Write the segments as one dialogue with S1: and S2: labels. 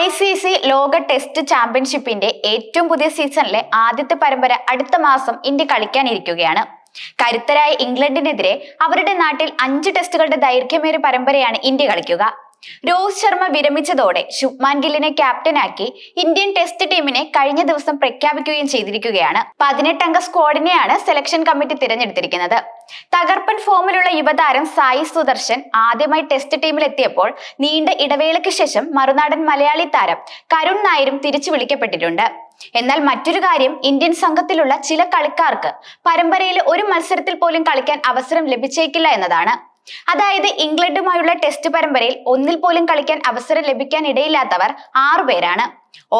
S1: I C C ലോക test ചാമ്പ്യൻഷിപ്പിന്റെ ഏറ്റവും പുതിയ സീസണിലെ ആദ്യത്തെ പരമ്പര അടുത്ത മാസം ഇന്ത്യ കളിക്കാനിരിക്കുകയാണ്. കരുത്തരായ ഇംഗ്ലണ്ടിനെതിരെ അവരുടെ നാട്ടിൽ അഞ്ച് ടെസ്റ്റുകളുടെ ദൈർഘ്യമേറിയ പരമ്പരയാണ് ഇന്ത്യ കളിക്കുക. രോഹിത് ശർമ്മ വിരമിച്ചതോടെ ശുഭ്മാൻ ഗില്ലിനെ ക്യാപ്റ്റനാക്കി ഇന്ത്യൻ ടെസ്റ്റ് ടീമിനെ കഴിഞ്ഞ ദിവസം പ്രഖ്യാപിക്കുകയും ചെയ്തിരിക്കുകയാണ്. പതിനെട്ടംഗ സ്ക്വാഡിനെയാണ് സെലക്ഷൻ കമ്മിറ്റി തിരഞ്ഞെടുത്തിരിക്കുന്നത്. തകർപ്പൻ ഫോമിലുള്ള യുവതാരം സായി സുദർശൻ ആദ്യമായി ടെസ്റ്റ് ടീമിൽ എത്തിയപ്പോൾ നീണ്ട ഇടവേളയ്ക്ക് ശേഷം മറുനാടൻ മലയാളി താരം കരുൺ നായരും തിരിച്ചു വിളിക്കപ്പെട്ടിട്ടുണ്ട്. എന്നാൽ മറ്റൊരു കാര്യം ഇന്ത്യൻ സംഘത്തിലുള്ള ചില കളിക്കാർക്ക് പരമ്പരയിലെ ഒരു മത്സരത്തിൽ പോലും കളിക്കാൻ അവസരം ലഭിച്ചേക്കില്ല എന്നതാണ്. അതായത് ഇംഗ്ലണ്ടുമായുള്ള ടെസ്റ്റ് പരമ്പരയിൽ ഒന്നിൽ പോലും കളിക്കാൻ അവസരം ലഭിക്കാൻ ഇടയില്ലാത്തവർ ആറുപേരാണ്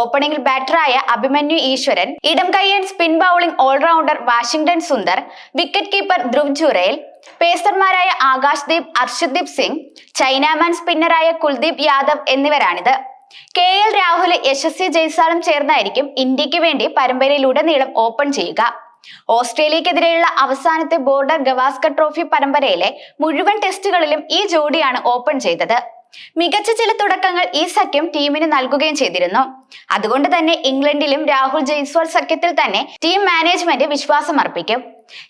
S1: ഓപ്പണിംഗിൽ ബാറ്ററായ അഭിമന്യു ഈശ്വരൻ ഇടം കയ്യൻ spin bowling all rounder Washington Sundar wicket keeper Dhruv Jurel പേസർമാരായ Akash Deep Arshdeep Singh chinaman സ്പിന്നറായ കുൽദീപ് യാദവ് എന്നിവരാണിത്. കെ എൽ രാഹുൽ യശസ്വി ജയ്സാളും ചേർന്നായിരിക്കും ഇന്ത്യയ്ക്ക് വേണ്ടി പരമ്പരയിലുടനീളം ഓപ്പൺ ചെയ്യുക. ഓസ്ട്രേലിയക്കെതിരെയുള്ള അവസാനത്തെ ബോർഡർ ഗവാസ്കർ ട്രോഫി പരമ്പരയിലെ മുഴുവൻ ടെസ്റ്റുകളിലും ഈ ജോഡിയാണ് ഓപ്പൺ ചെയ്തത്. മികച്ച ചില തുടക്കങ്ങൾ ഈ സഖ്യം ടീമിന് നൽകുകയും ചെയ്തിരുന്നു. അതുകൊണ്ട് തന്നെ ഇംഗ്ലണ്ടിലും രാഹുൽ ജയ്സ്വാൾ സഖ്യത്തിൽ തന്നെ ടീം മാനേജ്മെന്റ് വിശ്വാസം അർപ്പിക്കും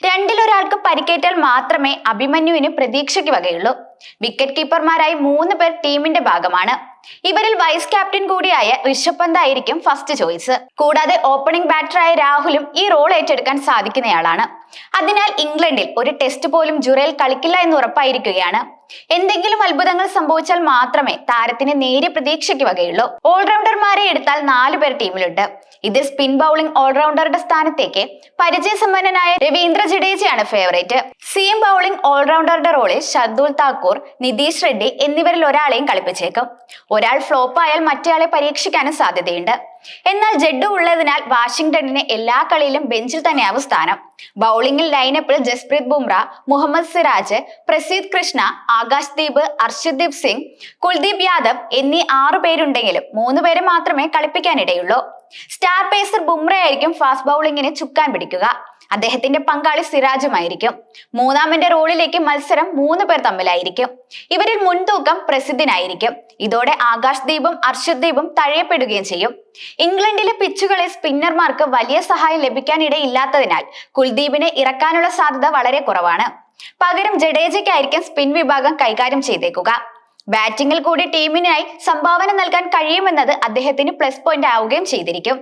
S1: രണ്ടിലൊരാൾക്ക് പരിക്കേറ്റാൽ മാത്രമേ അഭിമന്യുവിന് പ്രതീക്ഷയ്ക്ക് വകയുള്ളൂ. വിക്കറ്റ് കീപ്പർമാരായി മൂന്ന് പേർ ടീമിന്റെ ഭാഗമാണ്. ഇവരിൽ വൈസ് ക്യാപ്റ്റൻ കൂടിയായ ഋഷഭ് പന്ത് ആയിരിക്കും ഫസ്റ്റ് ചോയ്സ് കൂടാതെ ഓപ്പണിംഗ് ബാറ്ററായ രാഹുലും ഈ റോൾ ഏറ്റെടുക്കാൻ സാധിക്കുന്നയാളാണ്. അതിനാൽ ഇംഗ്ലണ്ടിൽ ഒരു ടെസ്റ്റ് പോലും ജുറേൽ കളിക്കില്ല എന്ന് ഉറപ്പായിരിക്കുകയാണ്. എന്തെങ്കിലും അത്ഭുതങ്ങൾ സംഭവിച്ചാൽ മാത്രമേ താരത്തിന് നേരിയ പ്രതീക്ഷയ്ക്ക് വകയുള്ളൂ. ഓൾറൗണ്ടർമാരെ എടുത്താൽ നാലു പേർ ടീമിലുണ്ട്. ഇതിൽ സ്പിൻ ബൗളിംഗ് ഓൾറൗണ്ടറുടെ സ്ഥാനത്തേക്ക് പരിചയസമ്പന്നനായ രവീന്ദ്ര ജഡേജയാണ് ഫേവറേറ്റ് സീം ബൗളിംഗ് ഓൾറൗണ്ടറുടെ റോളിൽ ഷർദുൽ താക്കൂർ നിതീഷ് റെഡ്ഡി എന്നിവരിൽ ഒരാളെയും കളിപ്പിച്ചേക്കും. ഒരാൾ ഫ്ലോപ്പ് ആയാൽ മറ്റേയാളെ പരീക്ഷിക്കാനും സാധ്യതയുണ്ട്. എന്നാൽ ജഡ്ഡു ഉള്ളതിനാൽ വാഷിംഗ്ടണിന് എല്ലാ കളിയിലും ബെഞ്ചിൽ തന്നെയാവും സ്ഥാനം. ബൗളിംഗിൽ ലൈനപ്പിൽ ജസ്പ്രീത് ബുംറ മുഹമ്മദ് സിറാജ് പ്രസീദ് കൃഷ്ണ ആകാശ് ദീപ് അർഷദ്ദീപ് സിംഗ് കുൽദീപ് യാദവ് എന്നീ ആറു പേരുണ്ടെങ്കിലും മൂന്ന് പേരെ മാത്രമേ കളിപ്പിക്കാനിടയുള്ളൂ. സ്റ്റാർ പേസർ ബുംറ ആയിരിക്കും ഫാസ്റ്റ് ബൗളിംഗിന് ചുക്കാൻ പിടിക്കുക. അദ്ദേഹത്തിന്റെ പങ്കാളി സിറാജുമായിരിക്കും മൂന്നാമന്റെ റോളിലേക്ക് മത്സരം മൂന്ന് പേർ തമ്മിലായിരിക്കും. ഇവരിൽ മുൻതൂക്കം പ്രസിദ്ധനായിരിക്കും. ഇതോടെ ആകാശ് ദീപും അർഷദ് ദീപും തഴയപ്പെടുകയും ചെയ്യും. ഇംഗ്ലണ്ടിലെ പിച്ചുകളെ സ്പിന്നർമാർക്ക് വലിയ സഹായം ലഭിക്കാനിടയില്ലാത്തതിനാൽ കുൽദീപിനെ ഇറക്കാനുള്ള സാധ്യത വളരെ കുറവാണ്. പകരം ജഡേജയ്ക്കായിരിക്കും സ്പിൻ വിഭാഗം കൈകാര്യം ചെയ്തേക്കുക. ബാറ്റിംഗിൽ കൂടി ടീമിനായി സംഭാവന നൽകാൻ കഴിയുമെന്നത് അദ്ദേഹത്തിന് പ്ലസ് പോയിന്റ് ആവുകയും ചെയ്തിരിക്കും.